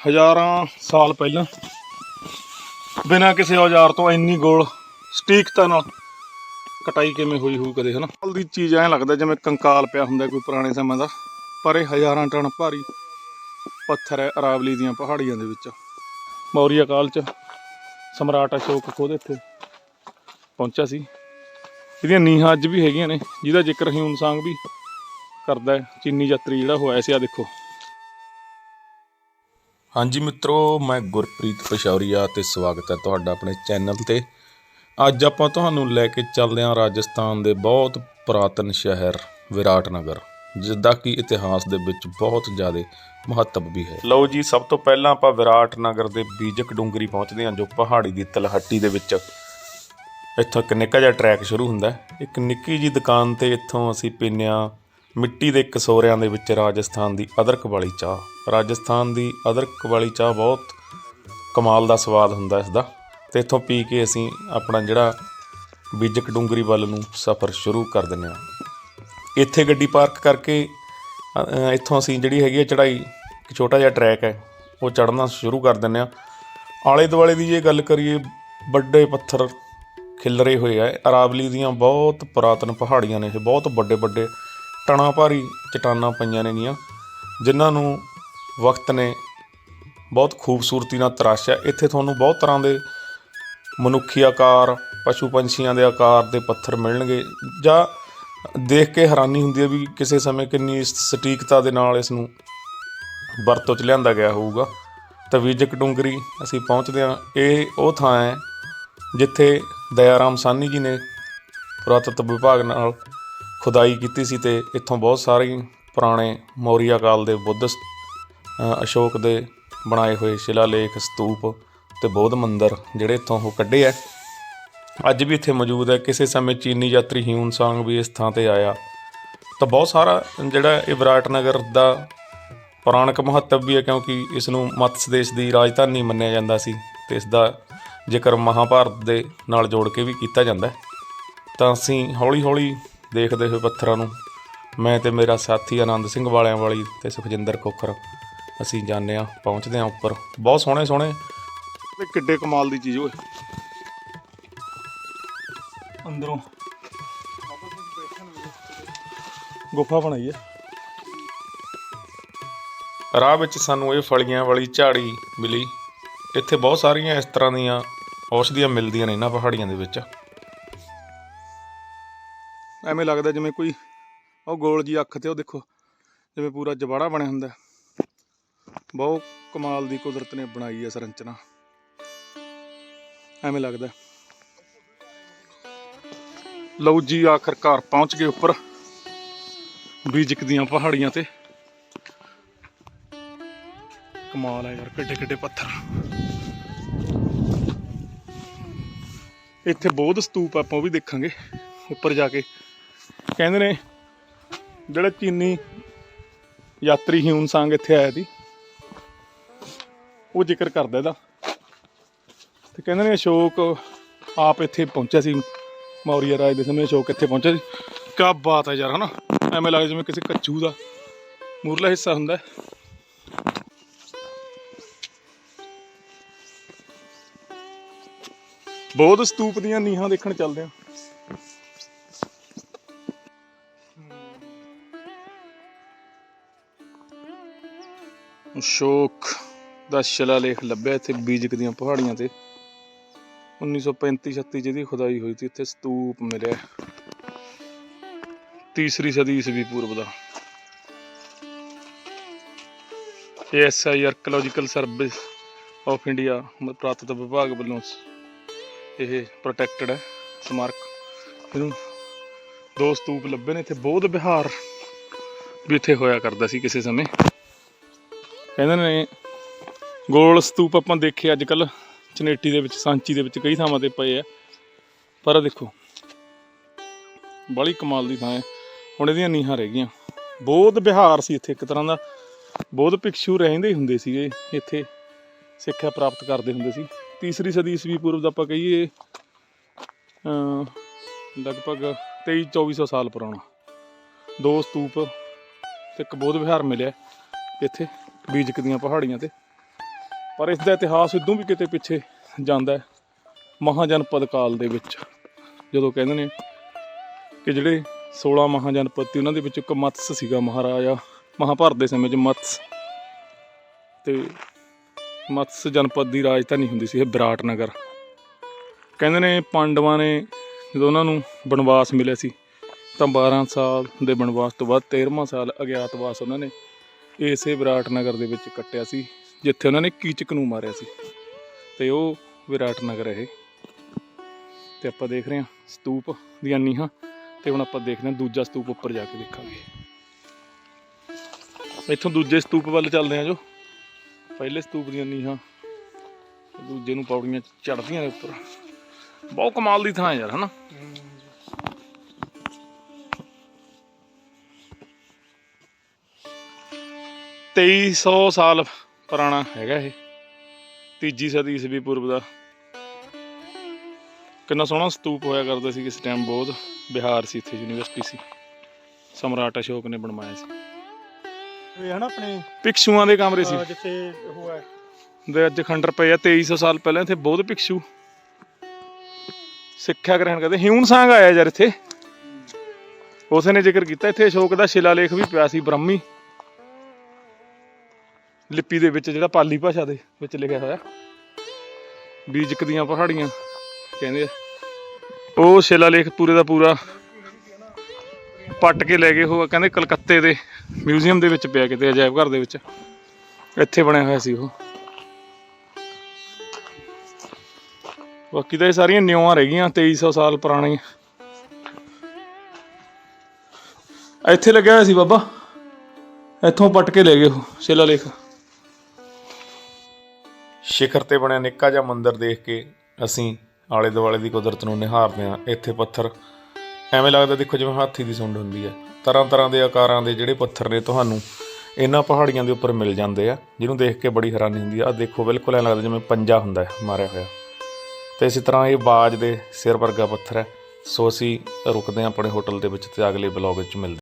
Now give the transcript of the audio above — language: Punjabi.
ਹਜ਼ਾਰਾਂ ਸਾਲ ਪਹਿਲਾਂ ਬਿਨਾਂ ਕਿਸੇ ਔਜ਼ਾਰ ਤੋਂ ਇੰਨੀ ਗੋਲ ਸਟੀਕਤਾ ਨਾਲ ਕਟਾਈ ਕਿਵੇਂ ਹੋਈ ਹੋਊ ਕਦੇ, ਹਨਾ? ਹਾਲ ਦੀ ਚੀਜ਼ ਐਂ ਲੱਗਦਾ ਜਿਵੇਂ ਕੰਕਾਲ ਪਿਆ ਹੁੰਦਾ ਕੋਈ ਪੁਰਾਣੇ ਸਮੇਂ ਦਾ, ਪਰ ਇਹ ਹਜ਼ਾਰਾਂ ਟਨ ਭਾਰੀ ਪੱਥਰ ਹੈ ਅਰਾਵਲੀ ਦੀਆਂ ਪਹਾੜੀਆਂ ਦੇ ਵਿੱਚ। ਮੌਰੀਆ ਕਾਲ ਚ ਸਮਰਾਟ ਅਸ਼ੋਕ ਖੁਦ ਇੱਥੇ ਪਹੁੰਚਿਆ ਸੀ। ਇਹਦੀਆਂ ਨੀਹਾਂ ਅੱਜ ਵੀ ਹੈਗੀਆਂ ਨੇ, ਜਿਹਦਾ ਜ਼ਿਕਰ ਹਿਊਨ ਸਾਂਗ ਵੀ ਕਰਦਾ ਚੀਨੀ ਯਾਤਰੀ ਜਿਹੜਾ ਹੋਇਆ ਸੀ ਆ ਦੇਖੋ। ਹਾਂਜੀ ਮਿੱਤਰੋ, ਮੈਂ ਗੁਰਪ੍ਰੀਤ ਪਸ਼ੌਰੀਆ ਤੇ ਸਵਾਗਤ ਹੈ ਤੁਹਾਡਾ ਆਪਣੇ ਚੈਨਲ ਤੇ। ਅੱਜ ਆਪਾਂ ਤੁਹਾਨੂੰ ਲੈ ਕੇ ਚੱਲਦੇ ਹਾਂ ਰਾਜਸਥਾਨ ਦੇ ਬਹੁਤ ਪੁਰਾਤਨ ਸ਼ਹਿਰ ਵਿਰਾਟਨਗਰ ਜਿਸ ਦਾ ਕਿ ਇਤਿਹਾਸ ਦੇ ਵਿੱਚ ਬਹੁਤ ਜ਼ਿਆਦਾ ਮਹੱਤਵ ਵੀ ਹੈ। ਲਓ ਜੀ, ਸਭ ਤੋਂ ਪਹਿਲਾਂ ਆਪਾਂ ਵਿਰਾਟਨਗਰ ਦੇ ਬੀਜਕ ਡੂੰਗਰੀ ਪਹੁੰਚਦੇ ਹਾਂ, ਜੋ ਪਹਾੜੀ ਦੀ ਤਲਹੱਟੀ ਦੇ ਵਿੱਚ। ਇੱਥੋਂ ਇੱਕ ਨਿੱਕਾ ਜਿਹਾ ਟਰੈਕ ਸ਼ੁਰੂ ਹੁੰਦਾ ਇੱਕ ਨਿੱਕੀ ਜੀ ਦੁਕਾਨ ਤੇ ਇੱਥੋਂ ਅਸੀਂ ਪੀਂਦੇ ਮਿੱਟੀ ਦੇ ਕਸੋਰਿਆਂ ਦੇ ਵਿੱਚ ਰਾਜਸਥਾਨ ਦੀ ਅਦਰਕ ਵਾਲੀ ਚਾਹ। ਰਾਜਸਥਾਨ ਦੀ ਅਦਰਕ ਵਾਲੀ ਚਾਹ ਬਹੁਤ ਕਮਾਲ ਦਾ ਸਵਾਦ ਹੁੰਦਾ ਇਸ ਦਾ ਤੇ ਇੱਥੋਂ ਪੀ ਕੇ ਅਸੀਂ ਆਪਣਾ ਜਿਹੜਾ ਬੀਜਕ ਡੂੰਗਰੀ ਵੱਲ ਨੂੰ ਸਫ਼ਰ ਸ਼ੁਰੂ ਕਰ ਦਿੰਦੇ ਹਾਂ। ਇੱਥੇ ਗੱਡੀ ਪਾਰਕ ਕਰਕੇ ਇੱਥੋਂ ਅਸੀਂ ਜਿਹੜੀ ਹੈਗੀ ਹੈ ਚੜਾਈ ਇੱਕ ਛੋਟਾ ਜਿਹਾ ਟਰੈਕ ਹੈ, ਉਹ ਚੜ੍ਹਨਾ ਸ਼ੁਰੂ ਕਰ ਦਿੰਦੇ ਹਾਂ। ਆਲੇ ਦੁਆਲੇ ਦੀ ਜੇ ਗੱਲ ਕਰੀਏ, ਵੱਡੇ ਪੱਥਰ ਖਿਲਰੇ ਹੋਏ ਆ। ਅਰਾਵਲੀ ਦੀਆਂ ਬਹੁਤ ਪੁਰਾਤਨ ਪਹਾੜੀਆਂ ਨੇ ਇਹ, ਬਹੁਤ ਵੱਡੇ ਵੱਡੇ ਟਣਾ ਭਾਰੀ ਚਟਾਨਾਂ ਪਈਆਂ ਨੇਗੀਆਂ ਜਿਨ੍ਹਾਂ ਨੂੰ ਵਕਤ ਨੇ ਬਹੁਤ ਖੂਬਸੂਰਤੀ ਨਾਲ ਤਰਾਸ਼ਿਆ। ਇੱਥੇ ਤੁਹਾਨੂੰ ਬਹੁਤ ਤਰ੍ਹਾਂ ਦੇ ਮਨੁੱਖੀ ਆਕਾਰ, ਪਸ਼ੂ ਪੰਛੀਆਂ ਦੇ ਆਕਾਰ ਦੇ ਪੱਥਰ ਮਿਲਣਗੇ, ਜਾਂ ਦੇਖ ਕੇ ਹੈਰਾਨੀ ਹੁੰਦੀ ਹੈ ਵੀ ਕਿਸੇ ਸਮੇਂ ਕਿੰਨੀ ਸਟੀਕਤਾ ਦੇ ਨਾਲ ਇਸ ਨੂੰ ਵਰਤੋਂ ਚ ਲਿਆਂਦਾ ਗਿਆ ਹੋਊਗਾ। ਤਾਂ ਵਿਜਕ ਡੂੰਗਰੀ, ਅਸੀਂ ਪਹੁੰਚਦੇ ਹਾਂ। ਇਹ ਉਹ ਥਾਂ ਹੈ ਜਿੱਥੇ ਦਇਆਰਾਮ ਸਾਨੀ ਜੀ ਨੇ ਪੁਰਾਤਤਵ ਵਿਭਾਗ ਨਾਲ ਖੁਦਾਈ ਕੀਤੀ ਸੀ ਤੇ ਇੱਥੋਂ ਬਹੁਤ ਸਾਰੇ ਪੁਰਾਣੇ ਮੌਰੀਆ ਕਾਲ ਦੇ ਬੁੱਧ ਅਸ਼ੋਕ ਦੇ ਬਣਾਏ ਹੋਏ ਸ਼ਿਲਾਲੇਖ, ਸਤੂਪ ਤੇ ਬੋਧ ਮੰਦਰ ਜਿਹੜੇ ਇੱਥੋਂ ਉਹ ਕੱਢੇ ਆ ਅੱਜ ਵੀ ਇੱਥੇ ਮੌਜੂਦ ਹੈ ਕਿਸੇ ਸਮੇਂ ਚੀਨੀ ਯਾਤਰੀ ਹਿਊਨ ਸਾਂਗ ਵੀ ਇਸ ਥਾਂ ਤੇ ਆਇਆ। ਤਾਂ ਬਹੁਤ ਸਾਰਾ ਜਿਹੜਾ ਇਹ ਵਿਰਾਟ ਨਗਰ ਦਾ ਪੁਰਾਣਕ ਮਹੱਤਵ ਵੀ ਹੈ ਕਿਉਂਕਿ ਇਸ ਨੂੰ ਮਤਸ ਦੇਸ਼ ਦੀ ਰਾਜਧਾਨੀ ਮੰਨਿਆ ਜਾਂਦਾ ਸੀ ਤੇ ਇਸ ਦਾ ਜ਼ਿਕਰ ਮਹਾਭਾਰਤ ਦੇ ਨਾਲ ਜੋੜ ਕੇ ਵੀ ਕੀਤਾ ਜਾਂਦਾ ਤਾਂ ਅਸੀਂ ਹੌਲੀ-ਹੌਲੀ ਦੇਖਦੇ ਹੋਏ ਪੱਥਰਾਂ ਨੂੰ। ਮੈਂ ਤੇ ਮੇਰਾ ਸਾਥੀ ਆਨੰਦ ਸਿੰਘ ਵਾਲਿਆਂ ਵਾਲੀ ਤੇ ਸੁਖਜਿੰਦਰ ਕੋਖਰ ਅਸੀਂ ਜਾਂਦੇ ਹਾਂ ਪਹੁੰਚਦੇ ਹਾਂ ਉੱਪਰ। ਬਹੁਤ ਸੋਹਣੇ ਸੋਹਣੇ। ਇਹ ਕਿੱਡੇ ਕਮਾਲ ਦੀ ਚੀਜ਼ ਓਏ। ਅੰਦਰੋਂ। ਗੁਫਾ ਬਣਾਈ ਹੈ। ਰਾਹ ਵਿੱਚ ਸਾਨੂੰ ਇਹ ਫਲੀਆਂ ਵਾਲੀ ਝਾੜੀ ਮਿਲੀ। ਇੱਥੇ ਬਹੁਤ ਸਾਰੀਆਂ ਇਸ ਤਰ੍ਹਾਂ ਦੀਆਂ ਔਸ਼ਧੀਆਂ ਮਿਲਦੀਆਂ ਨੇ ਇਹਨਾਂ ਪਹਾੜੀਆਂ ਦੇ ਵਿੱਚ। ਐਵੇਂ ਲੱਗਦਾ ਜਿਵੇਂ ਕੋਈ ਉਹ ਗੋਲ ਜੀ ਅੱਖ ਤੇ ਉਹ ਦੇਖੋ, ਜਿਵੇਂ ਪੂਰਾ ਜਵਾੜਾ ਬਣਿਆ ਹੁੰਦਾ। ਬਹੁਤ ਕਮਾਲ ਦੀ ਕੁਦਰਤ ਨੇ ਬਣਾਈ ਹੈ ਸੰਰਚਨਾ ਐਵੇਂ ਲੱਗਦਾ। ਲਓ ਜੀ ਆਖਰਕਾਰ ਪਹੁੰਚ ਗਏ ਉੱਪਰ ਬੀਜਕ ਦੀਆਂ ਪਹਾੜੀਆਂ ਤੇ। ਕਮਾਲ ਹੈ ਯਾਰ, ਕਿੱਡੇ ਕਿੱਡੇ ਪੱਥਰ। ਇੱਥੇ ਬੌਧ ਸਤੂਪ ਆਪਾਂ ਉਹ ਵੀ ਦੇਖਾਂਗੇ, ਉੱਪਰ ਜਾ ਕੇ। ਕਹਿੰਦੇ ਨੇ, ਜਿਹੜਾ ਚੀਨੀ ਯਾਤਰੀ ਹਿਊਨ ਸੰਗ ਇੱਥੇ ਆਇਆ ਸੀ, ਉਹ ਜ਼ਿਕਰ ਕਰਦਾ ਇਹਦਾ। ਤੇ ਕਹਿੰਦੇ ਨੇ ਅਸ਼ੋਕ ਆਪ ਇੱਥੇ ਪਹੁੰਚਿਆ ਸੀ, ਮੌਰੀਆ ਰਾਜ ਦੇ ਸਮੇਂ ਅਸ਼ੋਕ ਇੱਥੇ ਪਹੁੰਚਿਆ ਸੀ। ਕਿਆ ਬਾਤ ਹੈ ਯਾਰ, ਹਨਾ? ਐਵੇਂ ਲੱਗਦਾ ਜਿਵੇਂ ਕਿਸੇ ਕੱਚੂ ਦਾ ਮੂਰਲਾ ਹਿੱਸਾ ਹੁੰਦਾ ਬੋਧ ਸਤੂਪ ਦੀਆਂ ਨੀਹਾਂ ਦੇਖਣ ਚੱਲਦੇ ਆ ਅਸ਼ੋਕ ਦਾ ਸ਼ਿਲਾਲੇਖ ਲੱਭਿਆ ਇੱਥੇ ਬੀਜਕ ਦੀਆਂ ਪਹਾੜੀਆਂ ਤੇ। 1935-36 ਜਿਹਦੀ ਖੁਦਾਈ ਹੋਈ ਸੀ, ਇੱਥੇ ਸਤੂਪ ਮਿਲਿਆ। ਤੀਸਰੀ ਸਦੀ ਈਸਵੀ ਪੂਰਵ ਦਾ। ASI archaeological service of India ਪ੍ਰਾਪਤ ਵਿਭਾਗ ਵੱਲੋਂ ਇਹ ਪ੍ਰੋਟੈਕਟਡ ਹੈ, ਸਮਾਰਕ। ਇਹਨੂੰ ਦੋ ਸਤੂਪ ਲੱਭੇ ਨੇ, ਇੱਥੇ ਬੋਧ ਵਿਹਾਰ ਵੀ ਇੱਥੇ ਹੋਇਆ ਕਰਦਾ ਸੀ ਕਿਸੇ ਸਮੇਂ। ਕਹਿੰਦੇ ਨੇ, ਗੋਲ ਸਤੂਪ ਆਪਾਂ ਦੇਖੇ ਅੱਜ ਕੱਲ ਚਨੇਟੀ ਦੇ ਵਿੱਚ, ਸਾਂਚੀ ਦੇ ਵਿੱਚ ਕਈ ਥਾਵਾਂ ਤੇ ਪਏ ਆ। ਪਰ ਆਹ ਦੇਖੋ ਬੜੀ ਕਮਾਲ ਦੀ ਥਾਂ ਹੈ। ਹੁਣ ਇਹਦੀਆਂ ਨੀਹਾਂ ਰਹਿ ਗਈਆਂ। ਬੋਧ ਵਿਹਾਰ ਸੀ ਇੱਥੇ ਇੱਕ ਤਰ੍ਹਾਂ ਦਾ। ਬੋਧ ਭਿਕਸ਼ੂ ਰਹਿੰਦੇ ਹੀ ਹੁੰਦੇ ਸੀਗੇ, ਇੱਥੇ ਸਿੱਖਿਆ ਪ੍ਰਾਪਤ ਕਰਦੇ ਹੁੰਦੇ ਸੀ। ਤੀਸਰੀ ਸਦੀ ਈਸਵੀ ਪੂਰਵ ਦਾ ਆਪਾਂ ਕਹੀਏ ਅਮ ਲਗਭਗ 23 2400 ਸਾਲ ਪੁਰਾਣਾ। ਦੋ ਸਤੂਪ ਤੇ ਇੱਕ ਬੋਧ ਵਿਹਾਰ ਮਿਲਿਆ ਇੱਥੇ। ਬੀਜਕ ਦੀਆਂ ਪਹਾੜੀਆਂ ਤੇ। ਪਰ ਇਸ ਦਾ ਇਤਿਹਾਸ ਇਦੋਂ ਵੀ ਕਿਤੇ ਪਿੱਛੇ ਜਾਂਦਾ ਹੈ ਮਹਾਜਨਪਦ ਕਾਲ ਦੇ ਵਿੱਚ। ਜਦੋਂ ਕਹਿੰਦੇ ਨੇ ਕਿ ਜਿਹੜੇ 16 ਮਹਾਜਨਪਦ ਸੀ ਉਹਨਾਂ ਦੇ ਵਿੱਚ ਇੱਕ ਮਤਸ ਸੀਗਾ ਮਹਾਰਾਜਾ ਮਹਾਭਾਰਤ ਦੇ ਸਮੇਂ 'ਚ ਮਤਸ। ਤੇ ਮਤਸ ਜਨਪਦ ਦੀ ਰਾਜਧਾਨੀ ਹੁੰਦੀ ਸੀ ਇਹ ਵਿਰਾਟ ਨਗਰ। ਕਹਿੰਦੇ ਨੇ ਪਾਂਡਵਾਂ ਨੇ ਜਦੋਂ ਉਹਨਾਂ ਨੂੰ ਬਨਵਾਸ ਮਿਲਿਆ ਸੀ, ਤਾਂ 12 ਸਾਲ ਦੇ ਬਨਵਾਸ ਤੋਂ ਬਾਅਦ 13ਵਾਂ ਸਾਲ ਅਗਿਆਤਵਾਸ ਉਹਨਾਂ ਨੇ ਇਸੇ ਵਿਰਾਟ ਨਗਰ ਦੇ ਵਿੱਚ ਕੱਟਿਆ ਸੀ, ਜਿੱਥੇ ਉਹਨਾਂ ਨੇ ਕੀਚਕ ਨੂੰ ਮਾਰਿਆ ਸੀ। ਤੇ ਉਹ ਵਿਰਾਟ ਨਗਰ ਹੈ ਇਹ। ਤੇ ਆਪਾਂ ਦੇਖ ਰਹੇ ਹਾਂ ਸਤੂਪ ਦੀਆਂ ਨੀਹਾਂ, ਤੇ ਹੁਣ ਆਪਾਂ ਦੇਖਦੇ ਹਾਂ ਦੂਜਾ ਸਤੂਪ ਉੱਪਰ ਜਾ ਕੇ ਦੇਖਾਂਗੇ। ਇੱਥੋਂ ਦੂਜੇ ਸਤੂਪ ਵੱਲ ਚੱਲਦੇ ਹਾਂ ਜੋ। ਪਹਿਲੇ ਸਤੂਪ ਦੀਆਂ ਨੀਹਾਂ ਦੂਜੇ ਨੂੰ ਪੌੜੀਆਂ ਚੜ੍ਹਦੀਆਂ ਨੇ ਉੱਪਰ। ਬਹੁਤ ਕਮਾਲ ਦੀ ਥਾਂ ਹੈ ਯਾਰ, ਹਨਾ? ਤੇਈ ਸੌ ਸਾਲ ਪੁਰਾਣਾ ਹੈਗਾ ਇਹ। ਤੀਜੀ ਸਦੀ ਈਸਵੀ ਪੂਰਵ ਦਾ। ਕਿੰਨਾ ਸੋਹਣਾ ਸਤੂਪ ਹੋਇਆ ਕਰਦੇ ਸੀ ਕਿਸ ਟਾਈਮ ਬਹੁਤ। ਬਿਹਾਰ ਸੀ ਇੱਥੇ ਯੂਨੀਵਰਸਿਟੀ ਸੀ। ਸਮਰਾਟ ਅਸ਼ੋਕ ਨੇ ਬਣਵਾਇਆ ਸੀ। ਇਹ ਹਨਾ ਆਪਣੇ ਭਿਕਸ਼ੂਆਂ ਦੇ ਕਮਰੇ ਸੀ। ਜਿੱਥੇ ਉਹ ਹੈ। ਦੇ ਅੱਜ ਖੰਡਰ ਪਏ ਆ 2300 ਸਾਲ ਪਹਿਲਾਂ ਇੱਥੇ ਬਹੁਤ ਭਿਕਸ਼ੂ। ਸਿੱਖਿਆ ਗ੍ਰਹਿਣ ਕਰਦੇ। ਹਿਊਨ ਸੰਗ ਆਇਆ ਯਾਰ ਇੱਥੇ। ਉਸੇ ਨੇ ਜ਼ਿਕਰ ਕੀਤਾ ਇੱਥੇ ਅਸ਼ੋਕ ਦਾ ਸ਼ਿਲਾਲੇਖ ਵੀ ਪਿਆ ਸੀ ਬ੍ਰਹਮੀ। ਲਿਪੀ ਦੇ ਵਿੱਚ ਜਿਹੜਾ ਪਾਲੀ ਭਾਸ਼ਾ ਦੇ ਵਿੱਚ ਲਿਖਿਆ ਹੋਇਆ। ਬੀਜਕ ਦੀਆਂ ਪਹਾੜੀਆਂ, ਕਹਿੰਦੇ ਆ। ਉਹ ਸ਼ਿਲਾਲੇਖ ਪੂਰੇ ਦਾ ਪੂਰਾ ਪੱਟ ਕੇ ਲੈ ਗਏ ਉਹ ਕਹਿੰਦੇ ਕਲਕੱਤੇ ਦੇ ਮਿਊਜ਼ੀਅਮ ਦੇ ਵਿੱਚ ਪਿਆ ਕਿਤੇ, ਅਜਾਇਬ ਘਰ ਦੇ ਵਿੱਚ। ਇੱਥੇ ਬਣਿਆ ਹੋਇਆ ਸੀ ਉਹ। ਬਾਕੀ ਤਾਂ ਇਹ ਸਾਰੀਆਂ ਨਿਉਆਂ ਰਹਿ ਗਈਆਂ 2300 ਸਾਲ ਪੁਰਾਣੀਆਂ ਇੱਥੇ ਲੱਗਿਆ ਹੋਇਆ ਸੀ ਬਾਬਾ। ਇੱਥੋਂ ਪੱਟ ਕੇ ਲੈ ਗਏ ਉਹ ਸ਼ਿਲਾਲੇਖ। ਸ਼ਿਖਰ ਤੇ ਬਣਿਆ ਨਿੱਕਾ ਜਿਹਾ ਮੰਦਿਰ ਦੇਖ ਕੇ ਅਸੀਂ ਆਲੇ ਦੁਆਲੇ ਦੀ ਕੁਦਰਤ ਨੂੰ ਨਿਹਾਰਦੇ ਹਾਂ। ਇੱਥੇ ਪੱਥਰ ਐਵੇਂ ਲੱਗਦਾ ਦੇਖੋ ਜਿਵੇਂ ਹਾਥੀ ਦੀ ਸੁੰਡ ਹੁੰਦੀ ਹੈ। ਤਰ੍ਹਾਂ ਤਰ੍ਹਾਂ ਦੇ ਆਕਾਰਾਂ ਦੇ ਜਿਹੜੇ ਪੱਥਰ ਨੇ ਤੁਹਾਨੂੰ ਇਹਨਾਂ ਪਹਾੜੀਆਂ ਦੇ ਉੱਪਰ ਮਿਲ ਜਾਂਦੇ ਆ, ਜਿਹਨੂੰ ਦੇਖ ਕੇ ਬੜੀ ਹੈਰਾਨੀ ਹੁੰਦੀ ਆ। ਆਹ ਦੇਖੋ, ਬਿਲਕੁਲ ਐਂ ਲੱਗਦਾ ਜਿਵੇਂ ਪੰਜਾ ਹੁੰਦਾ ਹੈ, ਮਾਰਿਆ ਹੋਇਆ। ਤੇ ਇਸੇ ਤਰ੍ਹਾਂ ਇਹ ਬਾਜ ਦੇ ਸਿਰ ਵਰਗਾ ਪੱਥਰ ਹੈ। ਸੋ ਅਸੀਂ ਰੁਕਦੇ ਹਾਂ ਆਪਣੇ ਹੋਟਲ ਦੇ ਵਿੱਚ ਤੇ ਅਗਲੇ ਬਲੌਗ ਵਿੱਚ ਮਿਲਦੇ